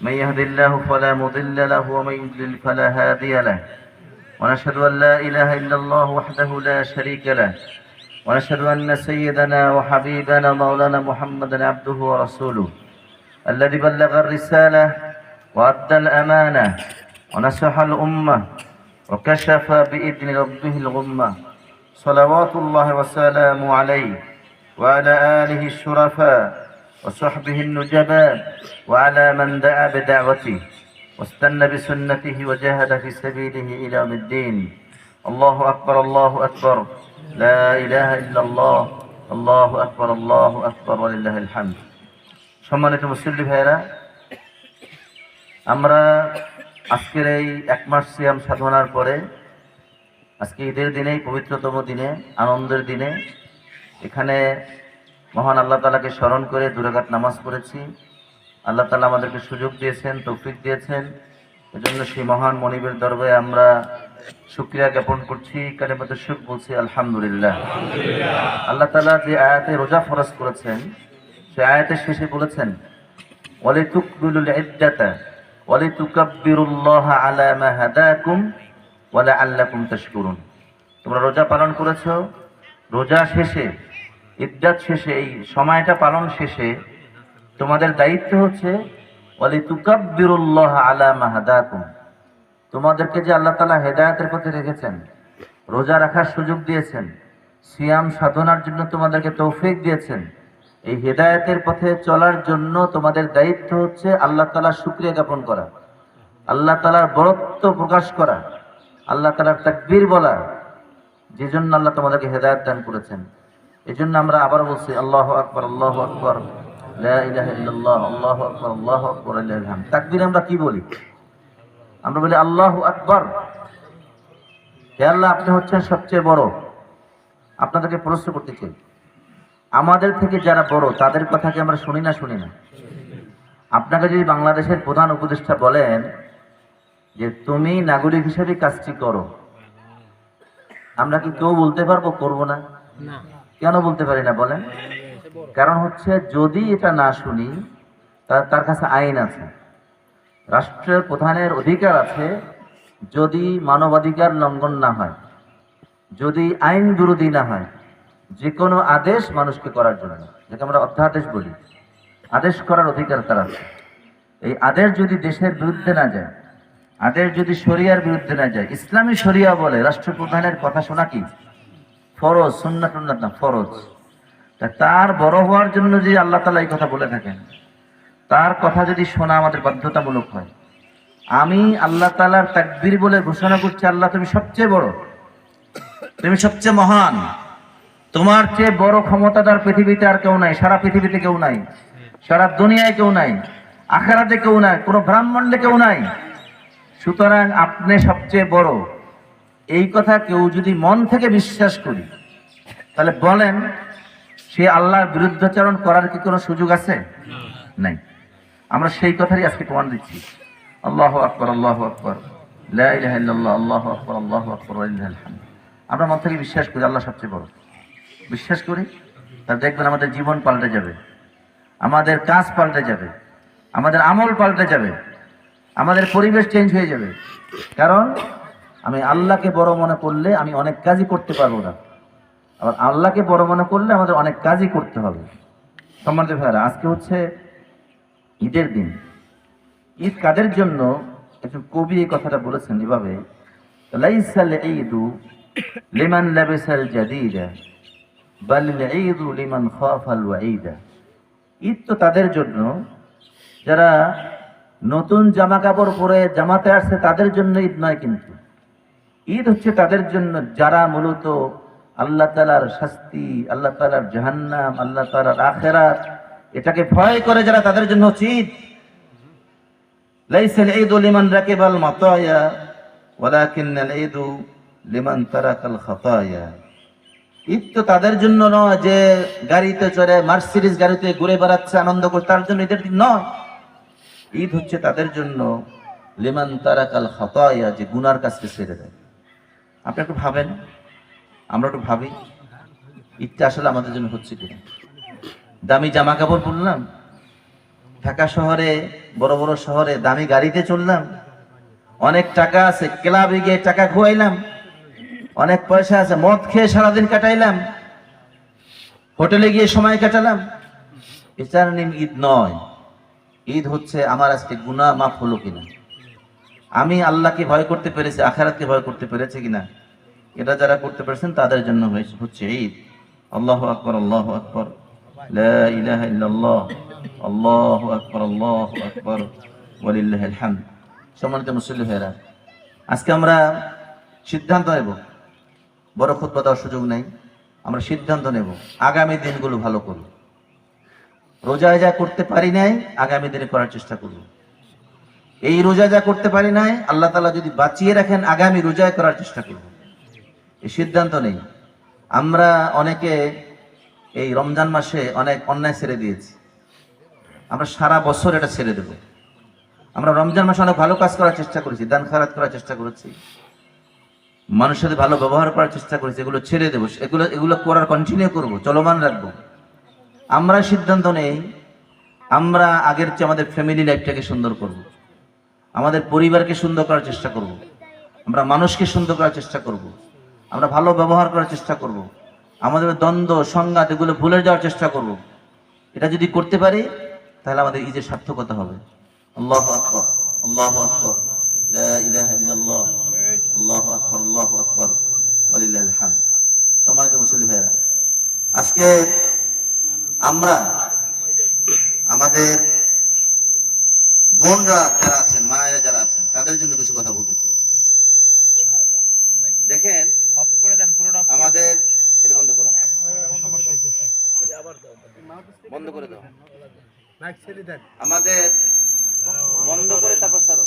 من يهد الله فلا مضل له ومن يضلل فلا هادي له. ونشهد أن لا إله إلا الله وحده لا شريك له. ونشهد أن سيدنا وحبيبنا مولانا محمدا عبده ورسوله الذي بلغ الرسالة وأدى الأمانة ونصح الأمة وكشف بإذن ربه الغمة. صلوات الله وسلامه عليه وعلى آله الشرفاء وصحبه النجباء وعلى من دعا بدعوته واستنى بسنته وجاهد في سبيله إلى يوم الدين الله أكبر الله أكبر لا إله إلا الله الله أكبر الله أكبر ولله الحمد সম্মানিত মুসল্লি ভাইয়েরা আমরা আজকের এই এক মাস সিয়াম সাধনার পরে আজকে ঈদের দিনেই পবিত্রতম দিনে আনন্দের দিনে এখানে মহান আল্লাহ তালাকে স্মরণ করে দুরাঘাট নামাজ পড়েছি। আল্লাহ তালা আমাদেরকে সুযোগ দিয়েছেন, তৌফিক দিয়েছেন। এজন্য সেই মহান মনিবের দরবারে আমরা শুক্রিয়া জ্ঞাপন করছি, কালেমাতে সুখ বলছি, আলহামদুলিল্লাহ। আল্লাহ তালা যে আয়াতে রোজা ফরজ করেছেন, সে আয়াতের শেষে বলেছেন ইদ্দাতা তোমরা রোজা পালন করেছ, রোজা শেষে ইদ্দাত শেষে, এই সময়টা পালন শেষে তোমাদের দায়িত্ব হচ্ছে তুকাব্বিরুল্লাহ আলা তোমাদেরকে যে আল্লাহ তাআলা হেদায়েতের পথে রেখেছেন, রোজা রাখার সুযোগ দিয়েছেন, সিয়াম সাধনার জন্য তোমাদেরকে তৌফিক দিয়েছেন, এই হেদায়তের পথে চলার জন্য তোমাদের দায়িত্ব হচ্ছে আল্লাহ তাআলার শুকরিয়া জ্ঞাপন করা, আল্লাহ তাআলার বরত্ব প্রকাশ করা, আল্লাহ তাআলার তাকবীর বলা যে জন্য আল্লাহ তোমাদেরকে হেদায়ত দান করেছেন। এই জন্য আমরা আবার বলছি, আল্লাহ আকবর আল্লাহ আকবর আল্লাহু আল্লাহু আমরা কি বলি? আমরা বলি, আল্লাহু আকবর। আল্লাহ, আপনি হচ্ছেন সবচেয়ে বড়। আপনাদেরকে প্রশ্ন করতে চাই, আমাদের থেকে যারা বড়, তাদের কথা কি আমরা শুনি না শুনি না? আপনাকে যদি বাংলাদেশের প্রধান উপদেষ্টা বলেন যে, তুমি নাগরিক হিসেবে কাজটি করো। আমরা কি কেউ বলতে পারব, করব না। কেন বলতে পারি না, বলেন? কারণ হচ্ছে যদি এটা না শুনি, তার কাছে আইন আছে। রাষ্ট্রের প্রধানের অধিকার আছে যদি মানবাধিকার লঙ্ঘন না হয়, যদি আইন বিরোধী না হয় যে কোনো আদেশ মানুষকে করার জন্য। যেটা আমরা অধ্যাদেশ বলি। আদেশ করার অধিকার তার আছে। এই আদেশ যদি দেশের বিরুদ্ধে না যায়, আদেশ যদি শরিয়ার বিরুদ্ধে না যায়, ইসলামী শরিয়া বলে, রাষ্ট্রপ্রধানের কথা শোনা কি? ফরজ, সুন্নাত উন্নাত না, ফরজ। তার বড় হওয়ার জন্য যে আল্লাহ তালা এই কথা বলে থাকেন, তার কথা যদি শোনা আমাদের বাধ্যতামূলক হয়, আমি আল্লাহ তালার তাকবীর বলে ঘোষণা করছি, আল্লাহ তুমি সবচেয়ে বড়, তুমি সবচেয়ে মহান। তোমার চেয়ে বড় ক্ষমতাদার পৃথিবীতে আর কেউ নাই, সারা পৃথিবীতে কেউ নাই, সারা দুনিয়ায় কেউ নাই, আখারাতে কেউ নাই, কোনো ব্রাহ্মণ্ডে কেউ নাই। সুতরাং আপনি সবচেয়ে বড়। এই কথা কেউ যদি মন থেকে বিশ্বাস করি, তাহলে বলেন, সে আল্লাহর বিরুদ্ধাচরণ করার কি কোনো সুযোগ আছে? নাই। আমরা সেই কথারই আজকে প্রমাণ দিচ্ছি। আল্লাহ আকবর আল্লাহ আকবর। আল্লাহ আকবর আল্লাহ আকবর আমরা মন থেকে বিশ্বাস করি আল্লাহ সবচেয়ে বড়। বিশ্বাস করি? তাহলে দেখবেন আমাদের জীবন পাল্টে যাবে। আমাদের কাজ পাল্টে যাবে। আমাদের আমল পাল্টে যাবে। আমাদের পরিবেশ চেঞ্জ হয়ে যাবে। কারণ আমি আল্লাহকে বড় মনে করলে আমি অনেক কাজই করতে পারব না। আবার আল্লাহকে বড় মনে করলে আমাদের অনেক কাজই করতে হবে। সম্মানিত ভাইরা আজকে হচ্ছে ঈদের দিন। ঈদ কাদের জন্য? একজন কবি এই কথাটা বলেছেন এভাবে ঈদু লিমান ঈদু লিমান ঈদ তো তাদের জন্য, যারা নতুন জামা কাপড় পরে জামাতে আসছে তাদের জন্য ঈদ নয় কিন্তু। ঈদ হচ্ছে তাদের জন্য যারা মূলত আল্লাহ তালার শাস্তি, আল্লাহ তালার জাহান্নাম, আল্লাহ তালার আখেরাত, এটাকে ভয় করে যারা তাদের জন্য ঈদ। লাইসাল ঈদু লিমান রাকিবাল মাতায়া, ওয়ালাকিন্নাল ঈদু লিমান তারাকাল খাতায়া। ঈদ তো তাদের জন্য নয় যে গাড়িতে চড়ে, মার্সিডিজ গাড়িতে ঘুরে বেড়াচ্ছে, আনন্দ করছে, তার জন্য ঈদের দিন নয়। ঈদ হচ্ছে তাদের জন্য লিমান তারাকাল খাতায়া যে গুনার কাজকে ছেড়ে দেয়। আপনি একটু ভাবেন। আমরা একটু ভাবি। ঈদটা আসলে আমাদের জন্য হচ্ছে কিনা দামি জামা কাপড় পরলাম, ঢাকা শহরে, বড় বড় শহরে দামি গাড়িতে চললাম। অনেক টাকা আছে, ক্লাবে গিয়ে টাকা খুয়াইলাম। অনেক পয়সা আছে, মদ খেয়ে সারাদিন কাটাইলাম। হোটেলে গিয়ে সময় কাটালাম। নিম ঈদ নয়। ঈদ হচ্ছে, আমার আজকে গুনাহ মাফ হলো কিনা? আমি আল্লাহকে ভয় করতে পেরেছি, আখারাতকে ভয় করতে পেরেছি কিনা? এটা যারা করতে পেরেছেন, তাদের জন্য হয়েছে- হচ্ছে ঈদ। আল্লাহ আকবর আল্লাহ আকবর। আল্লাহ আকবর আল্লাহ আকবর। ওয়ালিল্লাহিল হামদ। সম্মানিত মুসল্লি ভাইরা আজকে আমরা সিদ্ধান্ত নেব। বড় খুতবা দেওয়ার সুযোগ নেই। আমরা সিদ্ধান্ত নেব, আগামী দিনগুলো ভালো করব রোজায় যা করতে পারি নাই, আগামী দিনে করার চেষ্টা করব এই রোজা যা করতে পারি নাই, আল্লাহ তালা যদি বাঁচিয়ে রাখেন, আগামী রোজায় করার চেষ্টা করব। এই সিদ্ধান্ত নেই। আমরা অনেকে এই রমজান মাসে অনেক অন্যায় ছেড়ে দিয়েছি। আমরা সারা বছর এটা ছেড়ে দেব। আমরা রমজান মাসে অনেক ভালো কাজ করার চেষ্টা করেছি, দান খারাত করার চেষ্টা করেছি। মানুষের সাথে ভালো ব্যবহার করার চেষ্টা করেছি, এগুলো ছেড়ে দেবো। এগুলো এগুলো করার কন্টিনিউ করব, চলমান রাখব। আমরা সিদ্ধান্ত নেই, আমরা আগের চেয়ে আমাদের ফ্যামিলি লাইফটাকে সুন্দর করব। আমাদের পরিবারকে সুন্দর করার চেষ্টা করব। আমরা মানুষকে সুন্দর করার চেষ্টা করব। আমরা ভালো ব্যবহার করার চেষ্টা করব। আমাদের দ্বন্দ্ব, সংঘাত এগুলো ভুলে যাওয়ার চেষ্টা করব। এটা যদি করতে পারি, তাহলে আমাদের ঈদের সার্থকতা হবে আজকে আমরা, আমাদের বোনরা যারা আছেন মায়েরা তাদের জন্য কিছু কথা বলতে চাই। দেখেন আমাদের এটা বন্ধ করো। বন্ধ করে দাও। আমাদের বন্ধ করে তারপর সারো